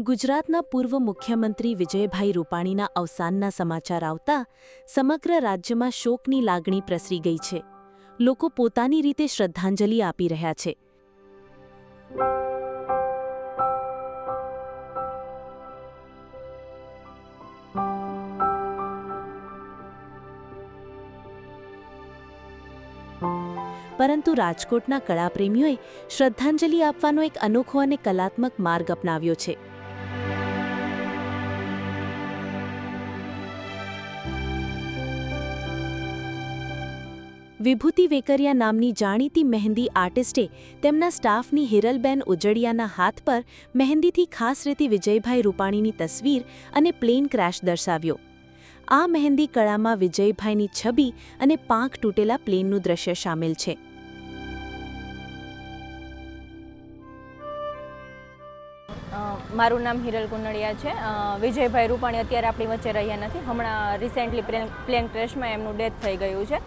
ગુજરાતના પૂર્વ મુખ્યમંત્રી વિજયભાઈ રૂપાણીના અવસાનના સમાચાર આવતા સમગ્ર રાજ્યમાં શોકની લાગણી પ્રસરી ગઈ છે. લોકો પોતાની રીતે શ્રદ્ધાંજલિ આપી રહ્યા છે. પરંતુ રાજકોટના કળાપ્રેમીઓએ શ્રદ્ધાંજલિ આપવાનો એક અનોખો અને કલાત્મક માર્ગ અપનાવ્યો છે. વિભૂતિ વેકરિયા નામની જાણીતી મહેંદી આર્ટિસ્ટે તેમના સ્ટાફની હિરલબેન ઉજડિયાના હાથ પર મહેંદીથી ખાસ રીતે વિજયભાઈ રૂપાણીની તસવીર અને પ્લેન ક્રેશ દર્શાવ્યો. આ મહેંદી કળામાં વિજયભાઈની છબી અને પાંખ તૂટેલા પ્લેનનું દ્રશ્ય સામેલ છે. મારું નામ હિરલ કુંડળિયા છે. વિજયભાઈ રૂપાણી અત્યારે આપણી વચ્ચે રહ્યા નથી. હમણાં રિસેન્ટલી પ્લેન ક્રેશમાં એમનું ડેથ થઈ ગયું છે.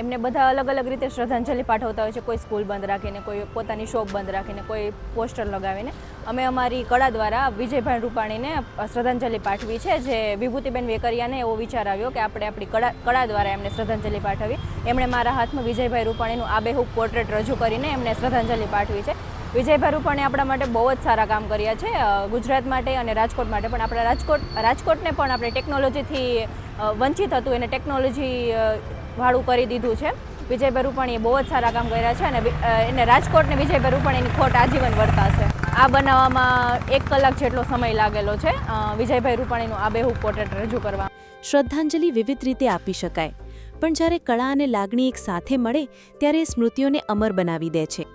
એમને બધા અલગ અલગ રીતે શ્રદ્ધાંજલિ પાઠવતા હોય છે. કોઈ સ્કૂલ બંધ રાખીને, કોઈ પોતાની શોપ બંધ રાખીને, કોઈ પોસ્ટર લગાવીને. અમે અમારી કળા દ્વારા વિજયભાઈ રૂપાણીને શ્રદ્ધાંજલિ પાઠવી છે. જે વિભૂતિબેન વેકરિયાને એવો વિચાર આવ્યો કે આપણે આપણી કળા કળા દ્વારા એમને શ્રદ્ધાંજલિ પાઠવી. એમણે મારા હાથમાં વિજયભાઈ રૂપાણીનું આબેહૂબ પોર્ટ્રેટ રજૂ કરીને એમને શ્રદ્ધાંજલિ પાઠવી છે. વિજયભાઈ રૂપાણી આપણા માટે બહુ જ સારા કામ કર્યા છે ગુજરાત માટે અને રાજકોટ માટે. પણ આપણા રાજકોટ, રાજકોટને પણ આપણે ટેકનોલોજીથી વંચિત હતું. એને ટેકનોલોજી વાળું કરી દીધું છે. વિજયભાઈ રૂપાણીએ બહુ જ સારા કામ કર્યા છે અને એને રાજકોટને વિજયભાઈ રૂપાણીની ખોટ આજીવન વર્તાશે. આ બનાવવામાં એક કલાક જેટલો સમય લાગેલો છે. વિજયભાઈ રૂપાણીનું આબેહૂબ પોર્ટ્રેટ રજૂ કરવા. શ્રદ્ધાંજલિ વિવિધ રીતે આપી શકાય. પણ જ્યારે કળા અને લાગણી એક સાથે મળે, ત્યારે સ્મૃતિઓને અમર બનાવી દે છે.